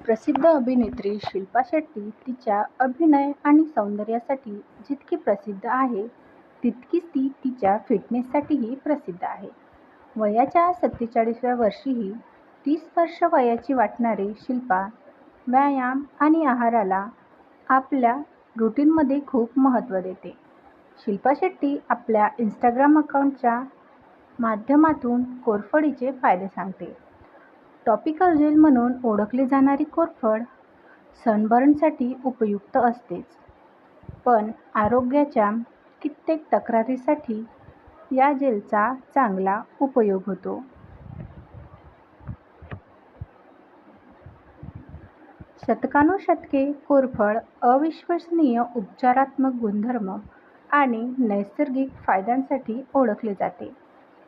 प्रसिद्ध अभिनेत्री शिल्पा शेट्टी तिच्या अभिनय आणि सौंदर्यासाठी जितकी प्रसिद्ध आहे तितकीच ती तिच्या फिटनेससाठीही प्रसिद्ध आहे. वयाच्या सत्तेचाळीसव्या वर्षीही तीस वर्ष वयाची वाटणारी शिल्पा व्यायाम आणि आहाराला आपल्या रुटीनमध्ये खूप महत्त्व देते. शिल्पा शेट्टी आपल्या इंस्टाग्राम अकाउंटच्या माध्यमातून कोरफडीचे फायदे सांगते. टॉपिकल जेल म्हणून ओळखली जाणारी कोरफड सनबर्नसाठी उपयुक्त असतेच, पण आरोग्याच्या कित्येक तक्रारीसाठी या जेलचा चांगला उपयोग होतो. शतकानुशतके कोरफड अविश्वसनीय उपचारात्मक गुणधर्म आणि नैसर्गिक फायद्यांसाठी ओळखले जाते.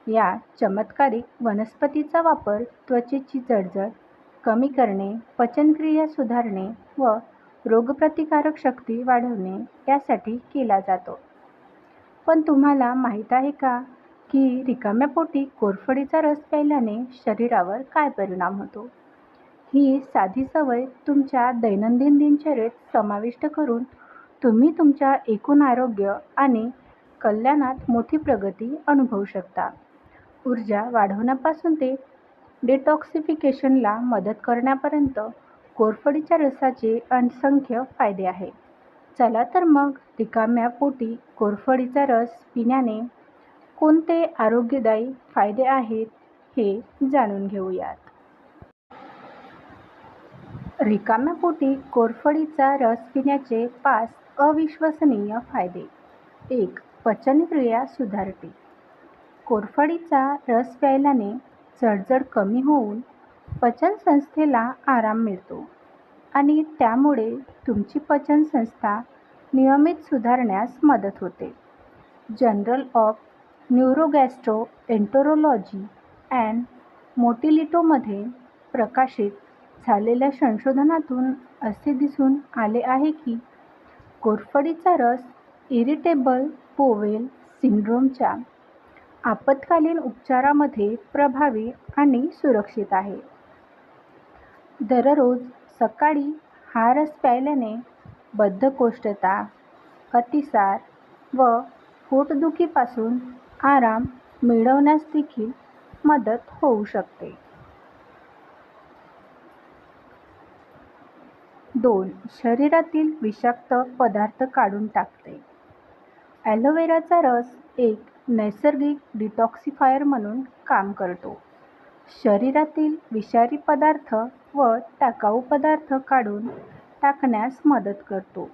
या चमत्कारिक वनस्पतीचा वापर त्वचेची जळजळ कमी करणे, पचनक्रिया सुधारणे व रोगप्रतिकारक शक्ती वाढवणे यासाठी केला जातो. पण तुम्हाला माहीत आहे का की रिकाम्या पोटी कोरफडीचा रस प्यायल्याने शरीरावर काय परिणाम होतो? ही साधी सवय तुमच्या दैनंदिन दिनचर्येत समाविष्ट करून तुम्ही तुमच्या एकूण आरोग्य आणि कल्याणात मोठी प्रगती अनुभवू शकता. ऊर्जा वाढवण्यापासून ते डिटॉक्सिफिकेशनला मदत करण्यापर्यंत कोरफडीच्या रसाचे असंख्य फायदे आहे चला तर मग रिकाम्या पोटी कोरफडीचा रस पिण्याने कोणते आरोग्यदायी फायदे आहेत हे जाणून घेऊयात. रिकाम्या पोटी कोरफडीचा रस पिण्याचे पाच अविश्वसनीय फायदे. एक. पचनक्रिया सुधारते. कोरफडीचा रस प्यायल्याने जळजळ कमी होऊन पचनसंस्थेला आराम मिळतो आणि त्यामुळे तुमची पचनसंस्था नियमित सुधारण्यास मदत होते. जनरल ऑफ न्यूरोगॅस्ट्रोएन्टेरोलॉजी अँड मोटिलिटोमध्ये प्रकाशित झालेल्या संशोधनातून असे दिसून आले आहे की कोरफडीचा रस इरिटेबल पोवेल सिंड्रोमच्या आपत्कालीन उपचारामध्ये प्रभावी आणि सुरक्षित आहे. दररोज सकाळी हा रस प्यायल्याने बद्धकोष्ठता, अतिसार व पोटदुखीपासून आराम मिळवण्यासदेखील मदत होऊ शकते. दोन. शरीरातील विषाक्त पदार्थ काढून टाकते. ॲलोवेराचा रस एक नैसर्गिक डिटॉक्सिफायर म्हणून काम करतो. शरीरातील विषारी पदार्थ व टाकाऊ पदार्थ काढून टाकण्यास मदत करतो.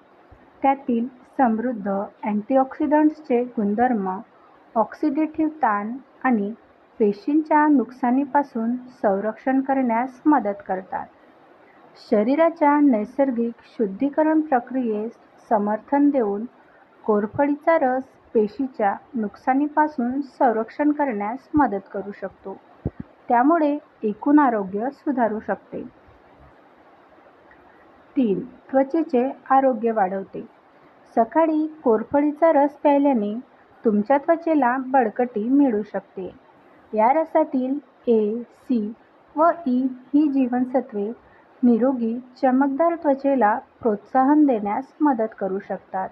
त्यातील समृद्ध अँटिऑक्सिडंट्सचे गुणधर्म ऑक्सिडेटिव्ह ताण आणि पेशींच्या नुकसानीपासून संरक्षण करण्यास मदत करतात. शरीराच्या नैसर्गिक शुद्धीकरण प्रक्रियेस समर्थन देऊन कोरफडीचा रस पेशीच्या नुकसानीपासून संरक्षण करण्यास मदत करू शकतो, त्यामुळे एकूण आरोग्य सुधारू शकते. तीन. त्वचेचे आरोग्य वाढवते. सकाळी कोरफडीचा रस प्यायल्याने तुमच्या त्वचेला बळकटी मिळू शकते. या रसातील ए, सी व ई ही जीवनसत्वे निरोगी, चमकदार त्वचेला प्रोत्साहन देण्यास मदत करू शकतात.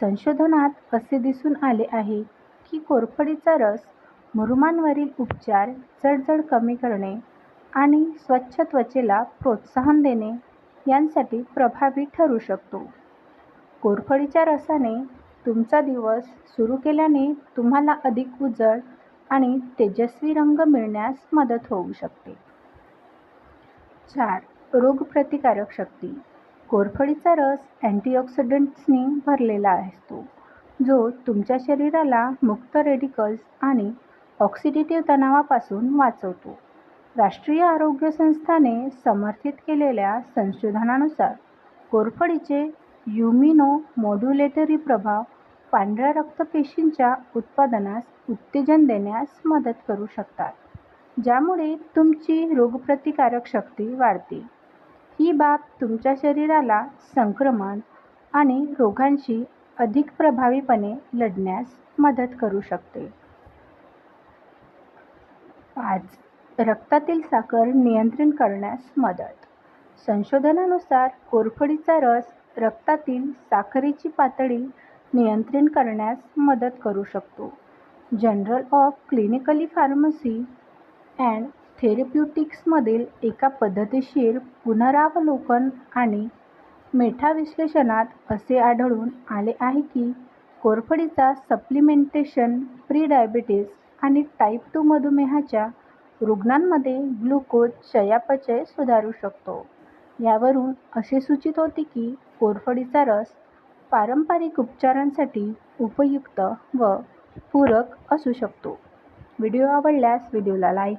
संशोधनात असे दिसून आले आहे की कोरफडीचा रस मुरुमांवरील उपचार, जळजळ कमी करणे आणि स्वच्छ त्वचेला प्रोत्साहन देणे यांसाठी प्रभावी ठरू शकतो. कोरफडीच्या रसाने तुमचा दिवस सुरू केल्याने तुम्हाला अधिक उजळ आणि तेजस्वी रंग मिळण्यास मदत होऊ शकते. चार. रोगप्रतिकारक शक्ती. कोरफडीचा रस अँटीऑक्सिडंट्सनी भरलेला असतो, जो तुमच्या शरीराला मुक्त रेडिकल्स आणि ऑक्सिडेटिव्ह तणावापासून वाचवतो. राष्ट्रीय आरोग्य संस्थाने समर्थित केलेल्या संशोधनानुसार कोरफडीचे युमिनो मॉड्युलेटरी प्रभाव पांढऱ्या रक्तपेशींच्या उत्पादनास उत्तेजन देण्यास मदत करू शकतात, ज्यामुळे तुमची रोगप्रतिकारक शक्ती वाढते. ही बाब तुमच्या शरीराला संक्रमण आणि रोगांशी अधिक प्रभावीपणे लढण्यास मदत करू शकते. पाच. रक्तातील साखर नियंत्रण करण्यास मदत. संशोधनानुसार कोरफडीचा रस रक्तातील साखरेची पातळी नियंत्रण करण्यास मदत करू शकतो. Journal of clinically pharmacy and थेरप्युटिक्समधील एका पद्धतशीर पुनरावलोकन आणि मेटाविश्लेषणात असे आढळून आले आहे की कोरफडीचा सप्लिमेंटेशन प्री-डायबेटिस आणि टाईप टू मधुमेहाच्या रुग्णांमध्ये ग्लुकोज चयापचय सुधारू शकतो. यावरून असे सूचित होते की कोरफडीचा रस पारंपरिक उपचारांसाठी उपयुक्त व पूरक असू शकतो. व्हिडिओ आवडल्यास व्हिडिओला लाईक